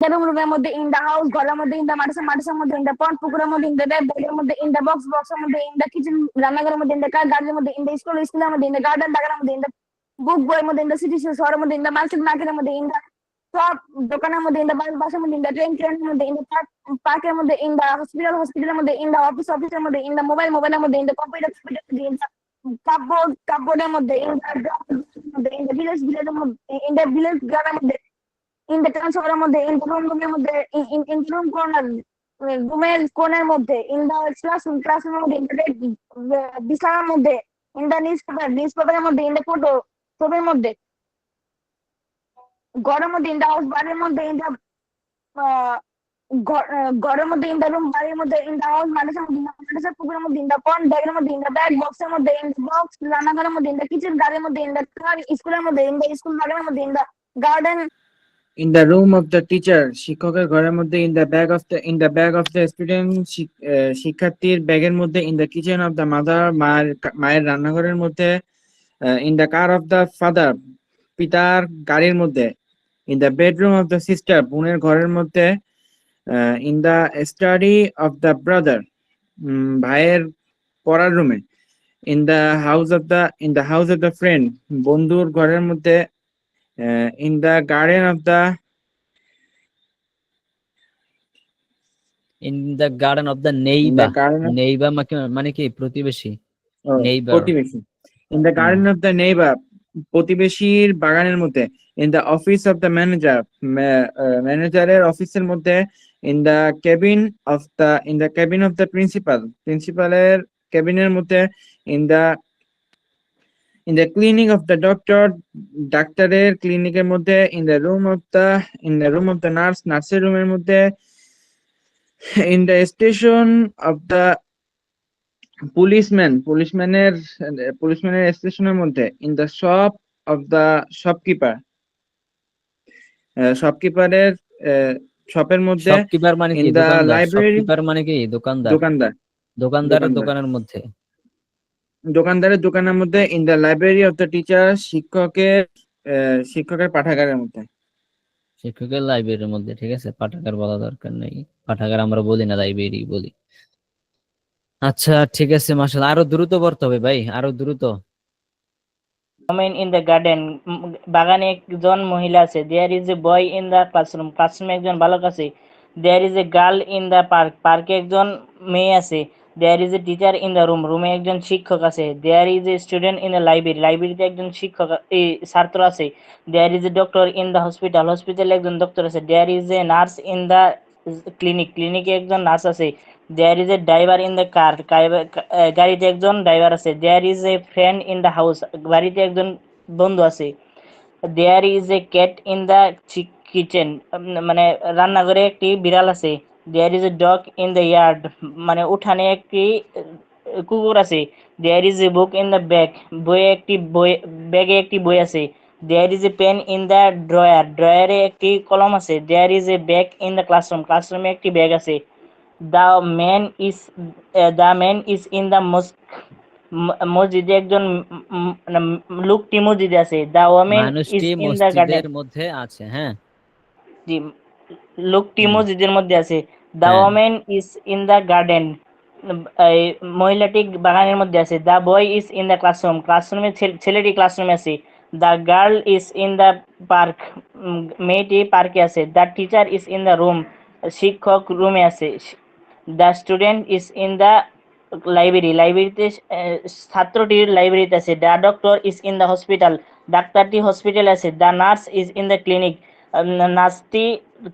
Room রুমের মধ্যে in house ঘরের মধ্যে ইন দা মাদ্রাসা মাদ্রাসার মধ্যে ইন দা পন্ড পুকুরের মধ্যে ইন দা মধ্যে ইন দা বক্স বক্সের মধ্যে ইন দা কিচেন রান্নাঘরের মধ্যে ইন দা কার গার্ডেনের মধ্যে ইন স্কুল স্কুলের মধ্যে ইন গার্ডেন বাগানের মধ্যে ইন বুক বইয়ের মধ্যে ইন সিটি শহরের মধ্যে ইন দা মার্কেট মার্কেটের মধ্যে ইন সব দোকানের মধ্যে ইন বাস বাসের মধ্যে ইন ট্রেন ট্রেনের মধ্যে ইন পার্ক পার্কের মধ্যে ইন দা হসপিটাল হসপিটালের মধ্যে ইন দা অফিস অফিসের মধ্যে ইন মোবাইল মোবাইলের মধ্যে ইন দা কম্পিউটার কম্পিউটার মধ্যে ইন দা ইন দা মধ্যে ইন দা ভিলেজ ভিলেজের মধ্যে ইন দা ভিলেজ গ্রামের মধ্যে ইন দা টাউন শহরের মধ্যে ইন রুম রুমের মধ্যে ইন রুম কর্নার রুমের কোণের মধ্যে ইন দা ক্লাসরুম ক্লাসরুমের মধ্যে ইন দা বিছানার মধ্যে in the newspaper news পেপারের মধ্যে ইন দা ফটো ছবির মধ্যে ঘরের মধ্যে ইন দা হাউস বাড়ির মধ্যে ইন দা ঘরের মধ্যে ইন দা রুম বাড়ির মধ্যে ইন দা হাউস মাদ্রাসার মধ্যে মাদ্রাসার পুকুরের মধ্যে ইন দা পন্ড ব্যাগের মধ্যে ইন দা ব্যাগ বক্সের মধ্যে ইন দা বক্স রান্নাঘরের মধ্যে ইন দা কিচেন গাড়ির মধ্যে ইন দা কার স্কুলের মধ্যে ইন দা স্কুল বাগানের মধ্যে in the garden in the room of the teacher শিক্ষকের ঘরের মধ্যে in the bag of the in the bag of the student শিক্ষার্থীর ব্যাগের মধ্যে in the kitchen of the mother মায়ের মায়ের রান্নাঘরের মধ্যে in the car of the father পিতার গাড়ির মধ্যে in the bedroom of the sister বোনের ঘরের মধ্যে in the study of the brother ভাইয়ের পড়ার রুমে in the house of the in the house of the friend বন্ধুর ঘরের মধ্যে in the garden of the in the garden of the in neighbour the garden neighbour মানে কি প্রতিবেশী? Oh, neighbor. প্রতিবেশী. In the garden of the neighbour প্রতিবেশীর বাগানের মধ্যে in the office of the manager ম্যানেজারের অফিসের মধ্যে in the cabin of the in the cabin of the principal প্রিন্সিপালের কেবিনের মধ্যে in the in the clinic of the doctor ডাক্তারের ক্লিনিকের মধ্যে in the room of the in the room of the nurse নার্সের রুমের মধ্যে in the station of the policeman পুলিশম্যানের পুলিশম্যানের স্টেশনের মধ্যে in the shop of the shopkeeper শপকিপারের শপের মধ্যে শপকিপার মানে কি? the দোকানদার। মানে কি? দোকানদার। দোকানদার। দোকানদারের দোকানের মধ্যে? দোকানদারের দোকানের মধ্যে in the library of the teacher শিক্ষকের আহ, শিক্ষকের পাঠাগারের মধ্যে। শিক্ষকের লাইব্রেরির মধ্যে ঠিক আছে? পাঠাগার বলা দরকার নেই। পাঠাগার আমরা বলি না লাইব্রেরি বলি। আচ্ছা ঠিক আছে মাশাআল্লাহ। আরও দ্রুত পড়তে হবে ভাই আরও দ্রুত। Woman in the garden উম, বাগানে একজন মহিলা আছে। There is a boy in the classroom ক্লাসরুমে একজন বালক আছে। There is a girl in the park পার্কে একজন মেয়ে আছে। There is a teacher in the room রুমে একজন শিক্ষক আছে। There is a student in the library লাইব্রেরিতে একজন শিক্ষক এই ছাত্র আছে। There is a doctor in the hospital হসপিটালে একজন ডক্টর আছে। There is a nurse in the clinic ক্লিনিকে একজন নার্স আছে। There is a driver in the car গাড়িতে একজন ড্রাইভার আছে। There is a friend in the house বাড়িতে একজন বন্ধু আছে। There is a cat in the kitchen মানে রান্নাঘরে একটি বিড়াল আছে। There is a dog in the yard মানে উঠানে একটি কুকুর আছে। There is a book in the bag বইয়ে একটি বই ব্যাগে একটি বই আছে। There is a pen in the drawer ড্রয়ারে একটি কলম আছে। There is a bag in the classroom ক্লাসরুমে একটি ব্যাগ আছে। The man is the man is in the mosque মসজিদে একজন মানে লোকটি মসজিদে আছে। The woman is in the garden মধ্যে আছে হ্যাঁ। জি। লোকটি। মসজিদের মধ্যে আছে। The. Woman is in the garden মহিলাটি বাগানের মধ্যে আছে। The boy is in the classroom ক্লাসরুমে ছেলেটি ক্লাসরুমে আছে। The girl is in the park মেয়েটি পার্কে আছে। The teacher is in the room শিক্ষক রুমে আছে। The student is in the library লাইব্রেরিতে ছাত্রটির লাইব্রেরিতে আছে। The doctor is in the hospital ডাক্তারটি হসপিটালে আছে। The nurse is in the clinic নার্সটি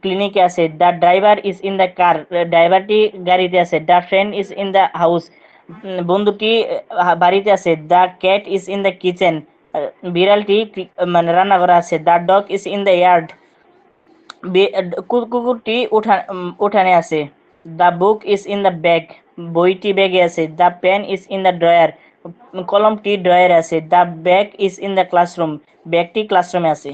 ক্লিনিকে আছে। The driver is in the car ড্রাইভারটি গাড়িতে আছে। The friend is in the house বন্ধুটি বাড়িতে আছে। The cat is in the kitchen বিড়ালটি মানে রান্না করা আছে the dog is in the yard কুকুরটি উঠা উম, উঠানে আছে। The book is in the bag বইটি ব্যাগে আছে। The pen is in the drawer কলমটি ড্রয়ারে আছে। The bag is in the classroom ব্যাগটি ক্লাসরুমে আছে।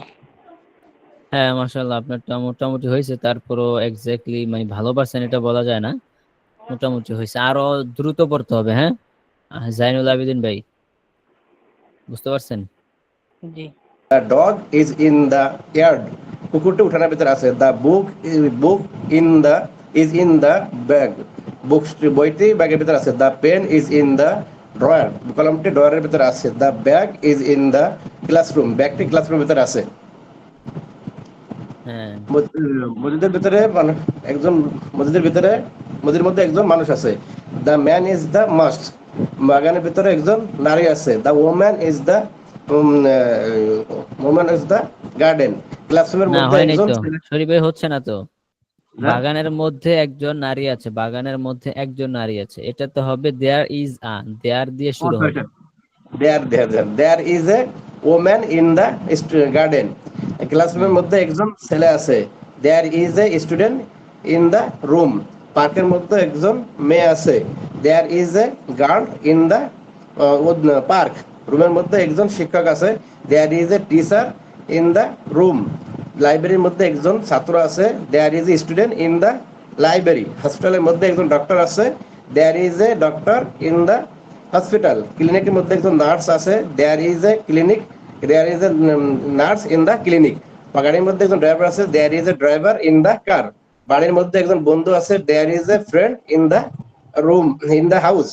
হ্যাঁ মাশাআল্লাহ আপনারটা মোটামুটি হয়েছে। তারপরও এক্স্যাক্টলি মানে ভালো পারছেন এটা বলা যায় না। মোটামুটি হয়েছে। আরও দ্রুত পড়তে হবে হ্যাঁ? জাইনুল আবেদিন ভাই বুঝতে পারছেন? জি। Dog is in the yard. কুকুরটি উঠানের ভিতরে আছে। The book book in the is in the bag book বইটি ব্যাগের ভিতরে আছে। The pen is in the drawer কলমটি ড্রয়ারের ভিতরে আছে। The bag is in the classroom ব্যাগটি ক্লাসরুমের ভিতরে আছে। মসজিদের ভিতরে একজন মসজিদের ভিতরে মসজিদের মধ্যে একজন মানুষ আছে। The man is the must বাগানের ভিতরে একজন নারী আছে। The woman is the woman is the garden ক্লাসরুমের মধ্যে একজন শরীফ হচ্ছে না তো। বাগানের মধ্যে একজন নারী আছে। বাগানের মধ্যে একজন নারী আছে। এটা তো হবে দেয়ার ইজ আ দেয়ার দিয়ে শুরু হবে। There there there is a woman in the garden ক্লাসরুমের মধ্যে একজন ছেলে আছে। There is a student in the room পার্কের মধ্যে একজন মেয়ে আছে। There is a guard in the park রুমের মধ্যে একজন শিক্ষক আছে। There is a teacher in the room লাইব্রেরির মধ্যে একজন ছাত্র আছে। There is a student in the library হসপিটালের মধ্যে একজন ডক্টর আছে। There is a doctor in the hospital. ক্লিনিকের মধ্যে একজন নার্স আছে there is a clinic there is a nurse in the clinic গাড়ির মধ্যে একজন ড্রাইভার আছে there is a driver in the car বাড়ির মধ্যে একজন বন্ধু আছে there is a friend in the room in the house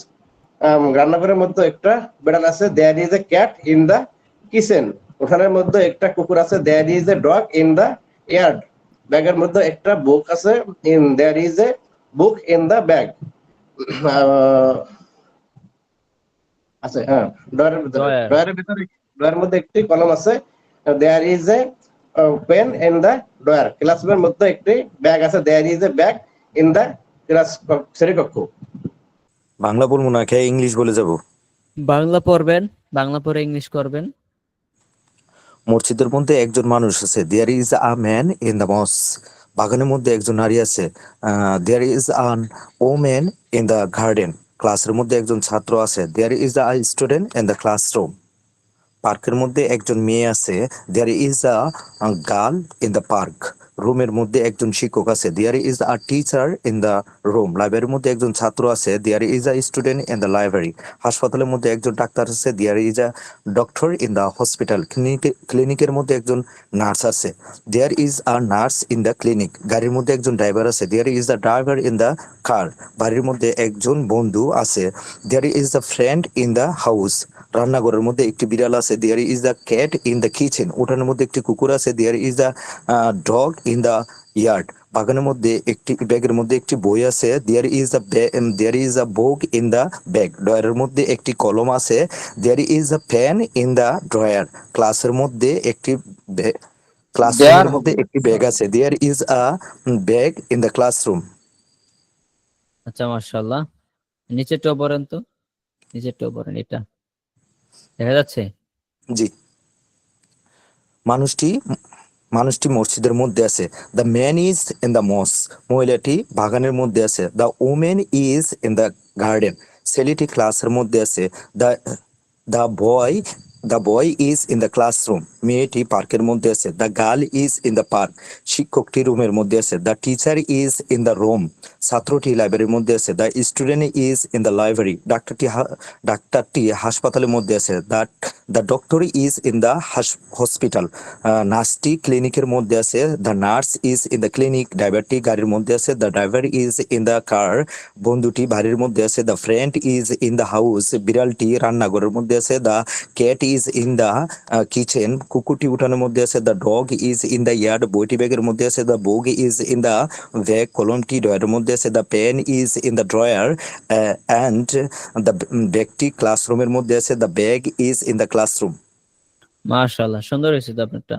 রান্নাঘরের মধ্যে একটা বেড়াল আছে there is a cat in the kitchen উঠানের মধ্যে একটা কুকুর আছে there is a dog in the yard ব্যাগের মধ্যে একটা বুক আছে in there is a book in the bag আছে হ্যাঁ। ভিতরে. ভিতরে ডয়ারের মধ্যে একটি কলম আছে। There is a pen in the drawer. ক্লাসরুমের মধ্যে একটি ব্যাগ আছে। There is a bag in the class শ্রেণীকক্ষ। বাংলা বলব না খেয়ে ইংলিশ বলে যাব। বাংলা পড়বেন বাংলা পড়ে ইংলিশ করবেন। মসজিদের মধ্যে একজন মানুষ আছে। There is a man in the mosque বাগানের মধ্যে একজন নারী আছে। There is an woman in the garden ক্লাসের মধ্যে একজন ছাত্র আছে there is a student in the classroom পার্কের মধ্যে একজন মেয়ে আছে there is a girl in the park রুমের মধ্যে একজন শিক্ষক আছে। There is a teacher in the room লাইব্রেরির মধ্যে একজন ছাত্র আছে। There is a student in the library হাসপাতালের মধ্যে একজন ডাক্তার আছে। There is a doctor in the hospital ক্লিনিকের মধ্যে একজন নার্স আছে। There is a nurse in the clinic গাড়ির মধ্যে একজন ড্রাইভার আছে। There is the driver in the car বাড়ির মধ্যে একজন বন্ধু আছে। There is the friend in the house রান্নাঘরের মধ্যে একটি বিড়াল আছে there is the cat in the kitchen উঠানের মধ্যে একটি কুকুর আছে there is the dog in the yard বাগানের মধ্যে একটি ব্যাগের মধ্যে একটি বই আছে there is the there is a book in the bag ড্রয়ারের মধ্যে একটি কলম আছে there is a pen in the drawer ক্লাসের মধ্যে একটি ক্লাসরুমের মধ্যে একটি ব্যাগ আছে there is a bag in the classroom আচ্ছা মাশাআল্লাহ। নিচেরটাও পড়েন তো? নিচেরটাও পড়েন এটা। দেখা যাচ্ছে? জি। মানুষটি মানুষটি মসজিদের মধ্যে আছে। The man is in the mosque মহিলাটি বাগানের মধ্যে আছে। The women is in the garden ছেলেটি ক্লাসের মধ্যে আছে। The the boy the boy is in the classroom মেয়েটি পার্কের মধ্যে আছে। The girl is in the park শিক্ষকটি রুমের মধ্যে আছে। The teacher is in the room ছাত্রটি লাইব্রেরির মধ্যে আছে। The student is in the library ডাক্তারটি ডাক্তারটি হাসপাতালের মধ্যে আছে। The the doctor is in the hospital নার্সটি ক্লিনিকের মধ্যে আছে। The nurse is in the clinic ড্রাইভারটি গাড়ির মধ্যে আছে। The driver is in the car বন্ধুটি বাড়ির মধ্যে আছে। The friend is in the house বিড়ালটি রান্নাঘরের মধ্যে আছে। The cat is in the kitchen কুকুরটি উঠানের মধ্যে আছে the dog is in the yard বইটি ব্যাগের মধ্যে আছে the book is in the bag কলমটি ড্রয়ের মধ্যে আছে the pen is in the drawer and the ব্যাগটি ক্লাসরুমের মধ্যে আছে the bag is in the classroom মাশাআল্লাহ সুন্দর হয়েছে তো আপনারটা